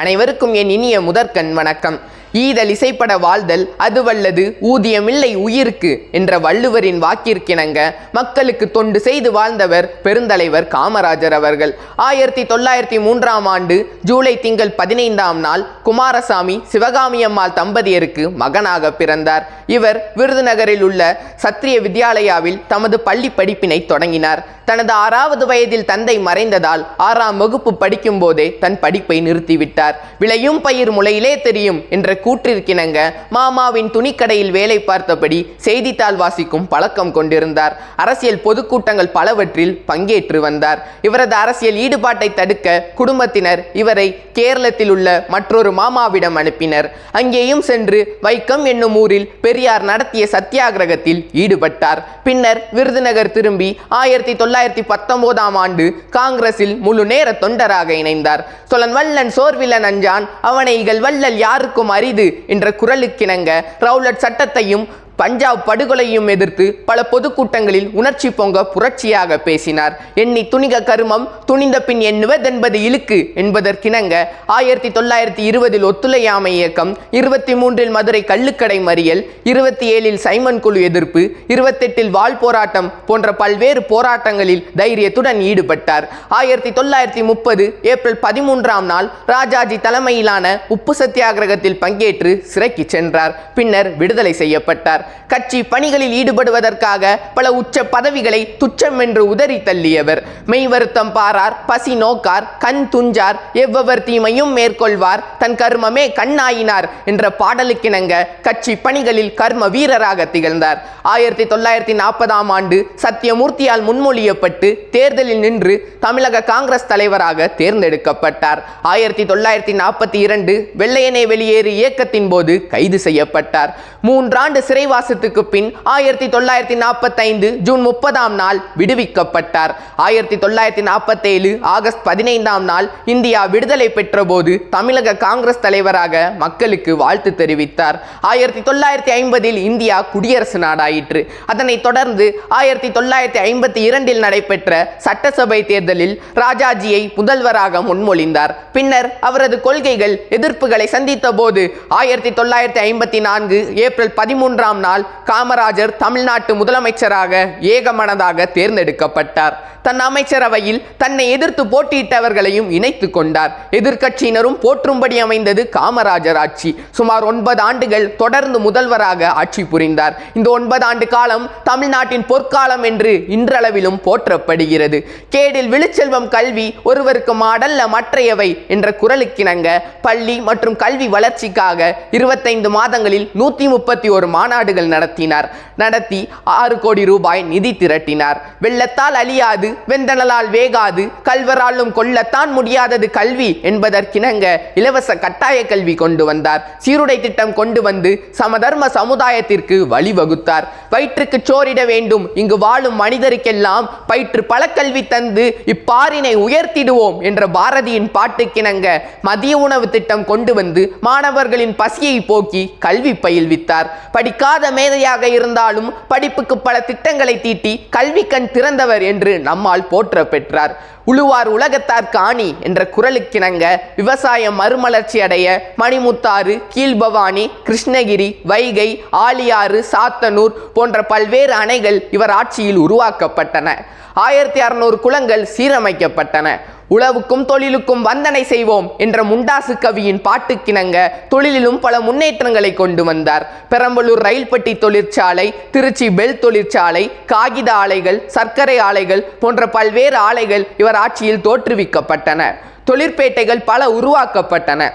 அனைவருக்கும் என் இனிய முதற்கண் வணக்கம். ஈதல் இசைப்பட வாழ்தல் அது வல்லது ஊதியமில்லை உயிருக்கு என்ற வள்ளுவரின் வாக்கிற்கிணங்க மக்களுக்கு தொண்டு செய்து வாழ்ந்தவர் பெருந்தலைவர் காமராஜர் அவர்கள். ஆயிரத்தி தொள்ளாயிரத்தி மூன்றாம் ஆண்டு ஜூலை திங்கள் பதினைந்தாம் நாள் குமாரசாமி சிவகாமி அம்மாள் தம்பதியருக்கு மகனாக பிறந்தார். இவர் விருதுநகரில் உள்ள சத்திரிய வித்யாலயாவில் தமது பள்ளி படிப்பினை தொடங்கினார். தனது ஆறாவது வயதில் தந்தை மறைந்ததால் ஆறாம் வகுப்பு படிக்கும் போதே தன் படிப்பை நிறுத்திவிட்டார். விளையும் பயிர் முளையிலே தெரியும் என்ற கூற்றிற்கிணங்க மாமாவின் துணிக்கடையில் வேலை பார்த்தபடி செய்தித்தாள் வாசிக்கும் பழக்கம் கொண்டிருந்தார். அரசியல் பொதுக்கூட்டங்கள் பலவற்றில் பங்கேற்று வந்தார். இவரது அரசியல் ஈடுபாட்டை தடுக்க குடும்பத்தினர் இவரை கேரளத்தில் உள்ள மற்றொரு மாமாவிடம் அனுப்பினர். அங்கேயும் சென்று வைக்கம் என்னும் ஊரில் பெரியார் நடத்திய சத்தியாகிரகத்தில் ஈடுபட்டார். பின்னர் விருதுநகர் திரும்பி ஆயிரத்தி தொள்ளாயிரத்தி பத்தொன்பதாம் ஆண்டு காங்கிரஸில் முழு நேர தொண்டராக இணைந்தார். சொலன் வல்லன் சோர்வில்லன் அஞ்சான் அவனை இகழ் வல்லல் யாருக்கும் கைது என்ற குரலுக்கிணங்க. ரவுலட் சட்டத்தையும் பஞ்சாப் படுகொலையும் எதிர்த்து பல பொதுக்கூட்டங்களில் உணர்ச்சி பொங்க புரட்சியாக பேசினார். எண்ணி துணிக கருமம் துணிந்த பின் எண்ணுவதென்பது இழுக்கு என்பதற்கிணங்க ஆயிரத்தி தொள்ளாயிரத்தி இருபதில் ஒத்துழையாமை இயக்கம் இருபத்தி மூன்றில் மதுரை கள்ளுக்கடை மறியல் இருபத்தி ஏழில் சைமன் குழு எதிர்ப்பு இருபத்தெட்டில் வாள் போராட்டம் போன்ற பல்வேறு போராட்டங்களில் தைரியத்துடன் ஈடுபட்டார். ஆயிரத்தி தொள்ளாயிரத்தி முப்பது ஏப்ரல் பதிமூன்றாம் நாள் ராஜாஜி தலைமையிலான உப்பு சத்தியாகிரகத்தில் பங்கேற்று சிறைக்கு சென்றார். பின்னர் விடுதலை செய்யப்பட்டார். கட்சி பணிகளில் ஈடுபடுவதற்காக பல உச்ச பதவிகளை துச்சம் என்று உதறி தள்ளியவர். மெய் வருத்தம் பாரார் பசி நோக்கார் கண் துஞ்சார் எவ்வவர் தீமையும் மேற்கொள்வார் தன் கர்மமே கண்ணாயினார் என்ற பாடலுக்கிணங்க கட்சி பணிகளில் கர்ம வீரராக திகழ்ந்தார். ஆயிரத்தி தொள்ளாயிரத்தி நாற்பதாம் ஆண்டு சத்தியமூர்த்தியால் முன்மொழியப்பட்டு தேர்தலில் நின்று தமிழக காங்கிரஸ் தலைவராக தேர்ந்தெடுக்கப்பட்டார். ஆயிரத்தி தொள்ளாயிரத்தி நாற்பத்தி இரண்டு வெள்ளையனே வெளியேறு இயக்கத்தின் போது கைது செய்யப்பட்டார். மூன்றாண்டு சிறைவாசத்துக்கு பின் ஆயிரத்தி தொள்ளாயிரத்தி நாற்பத்தைந்து ஜூன் முப்பதாம் நாள் விடுவிக்கப்பட்டார். ஆயிரத்தி தொள்ளாயிரத்தி நாற்பத்தேழு ஆகஸ்ட் பதினைந்தாம் நாள் இந்தியா விடுதலை பெற்றபோது தமிழக காங்கிரஸ் தலைவராக மக்களுக்கு வாழ்த்து தெரிவித்தார். ஆயிரத்தி தொள்ளாயிரத்தி ஐம்பதில் இந்தியா குடியரசு நாடாயிற்று. அதனைத் தொடர்ந்து ஆயிரத்தி தொள்ளாயிரத்தி ஐம்பத்தி இரண்டில் நடைபெற்ற சட்டசபை தேர்தலில் ராஜாஜியை முதல்வராக முன்மொழிந்தார். பின்னர் அவரது கொள்கைகள் எதிர்ப்புகளை சந்தித்த போது ஆயிரத்தி தொள்ளாயிரத்தி ஐம்பத்தி நான்கு ஏப்ரல் பதிமூன்றாம் நாள் காமராஜர் தமிழ்நாட்டு முதலமைச்சராக ஏகமனதாக தேர்ந்தெடுக்கப்பட்டார். தன் அமைச்சரவையில் தன்னை எதிர்த்து போட்டியிட்டவர்களையும் இணைத்து கொண்டார். எதிர்க்கட்சியினரும் போற்றும்படி அமைந்தது காமராஜர் ஆட்சி. சுமார் ஒன்பது ஆண்டுகள் தொடர்ந்து முதல்வராக ஆட்சி புரிந்தார். இந்த ஒன்பது ஆண்டு காலம் தமிழ்நாட்டின் பொற்காலம் என்று இன்றளவிலும் போற்றப்படுகிறது. கேடில் விழுச்செல்வம் கல்வி ஒருவருக்கு மாடல்ல மற்றையவை என்ற குரலுக்கிணங்க பள்ளி மற்றும் கல்வி வளர்ச்சிக்காக இருபத்தைந்து மாதங்களில் நூத்தி முப்பத்தி ஒரு மாநாடு மாநாடுகள் நடத்தினார். நடத்தி ஆறு கோடி ரூபாய் நிதி திரட்டினார். வெள்ளத்தால் அழியாது வெந்தனலால் வேகாது கல்வராலும் கொல்லத்தான் முடியாதது கல்வி என்பதற்கிணங்க இலவச கட்டாய கல்வி கொண்டு வந்தார். சீருடை திட்டம் கொண்டு வந்து சமதர்ம சமுதாயத்திற்கு வழிவகுத்தார். வயிற்றுக்கு சோரிட வேண்டும் இங்கு வாழும் மனிதருக்கெல்லாம் பயிற்று பழக்கல்வி தந்து இப்பாரினை உயர்த்திடுவோம் என்ற பாரதியின் பாட்டுக்கிணங்க மதிய உணவு திட்டம் கொண்டு வந்து மாணவர்களின் பசியை போக்கி கல்வி பயில்வித்தார். படிக்காத மேதையாக இருந்தாலும் படிப்புக்கு பல திட்டங்களை தீட்டி கல்வி கண் திறந்தவர் என்று நம்மால் போற்ற பெற்றார். உழுவார் உலகத்தார் காணி என்ற குரலுக்கிணங்க விவசாயம் மறுமலர்ச்சி அடைய மணிமுத்தாறு கீழ்பவானி கிருஷ்ணகிரி வைகை ஆலியாறு சாத்தனூர் போன்ற பல்வேறு அணைகள் இவர் ஆட்சியில் உருவாக்கப்பட்டன. ஆயிரத்தி அறுநூறு குளங்கள் சீரமைக்கப்பட்டன. உழவுக்கும் தொழிலுக்கும் வந்தனை செய்வோம் என்ற முண்டாசு கவியின் பாட்டுக்கிணங்க தொழிலிலும் பல முன்னேற்றங்களை கொண்டு வந்தார். பெரம்பலூர் ரயில்பட்டி தொழிற்சாலை திருச்சி பெல் தொழிற்சாலை காகித ஆலைகள் சர்க்கரை ஆலைகள் போன்ற பல்வேறு ஆலைகள் இவர் ஆட்சியில் தோற்றுவிக்கப்பட்டன. தொழிற்பேட்டைகள் பல உருவாக்கப்பட்டன.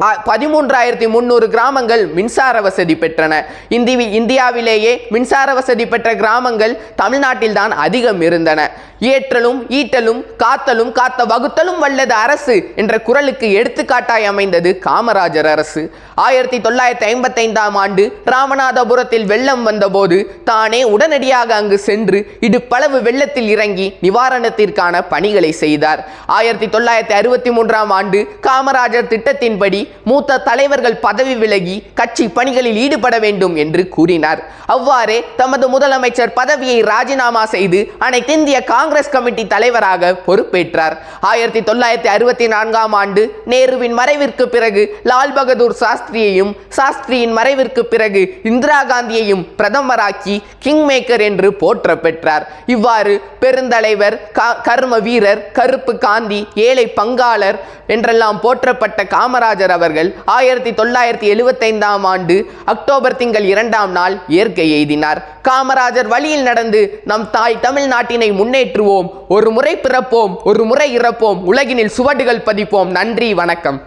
பதிமூன்றாயிரத்தி முந்நூறு கிராமங்கள் மின்சார வசதி பெற்றன. இந்தி இந்தியாவிலேயே மின்சார வசதி பெற்ற கிராமங்கள் தமிழ்நாட்டில் தான் அதிகம் இருந்தன. ஏற்றலும் ஈட்டலும் காத்தலும் காத்த வகுத்தலும் வல்லது அரசு என்ற குரலுக்கு எடுத்துக்காட்டாய் அமைந்தது காமராஜர் அரசு. ஆயிரத்தி தொள்ளாயிரத்தி ஐம்பத்தைந்தாம் ஆண்டு ராமநாதபுரத்தில் வெள்ளம் வந்தபோது தானே உடனடியாக அங்கு சென்று இடுப்பளவு வெள்ளத்தில் இறங்கி நிவாரணத்திற்கான பணிகளை செய்தார். ஆயிரத்தி தொள்ளாயிரத்தி அறுபத்தி மூன்றாம் ஆண்டு காமராஜர் திட்டத்தின்படி மூத்த தலைவர்கள் பதவி விலகி கட்சி பணிகளில் ஈடுபட வேண்டும் என்று கூறினார். அவ்வாறே தமது முதலமைச்சர் பதவியை ராஜினாமா செய்து அனைத்திந்திய காங்கிரஸ் கமிட்டி தலைவராக பொறுப்பேற்றார். ஆயிரத்தி தொள்ளாயிரத்தி அறுபத்தி நான்காம் ஆண்டு நேருவின் மறைவிற்கு பிறகு லால் பகதூர் சாஸ்திரியையும் சாஸ்திரியின் மறைவிற்கு பிறகு இந்திரா காந்தியையும் பிரதமராக்கி கிங் மேக்கர் என்று போற்ற பெற்றார் இவ்வாறு பெருந்தலைவர் கர்ம வீரர் கருப்பு காந்தி ஏழை பங்காளர் என்றெல்லாம் போற்றப்பட்ட காமராஜர் அவர்கள் ஆயிரத்தி தொள்ளாயிரத்தி எழுவத்தைந்தாம் ஆண்டு அக்டோபர் திங்கள் இரண்டாம் நாள் இயற்கை எய்தினார். காமராஜர் வழியில் நடந்து நம் தாய் தமிழ்நாட்டினை முன்னேற்றுவோம் ஒரு முறை பிறப்போம் ஒரு முறை இறப்போம் உலகினில் சுவடுகள் பதிப்போம். நன்றி வணக்கம்.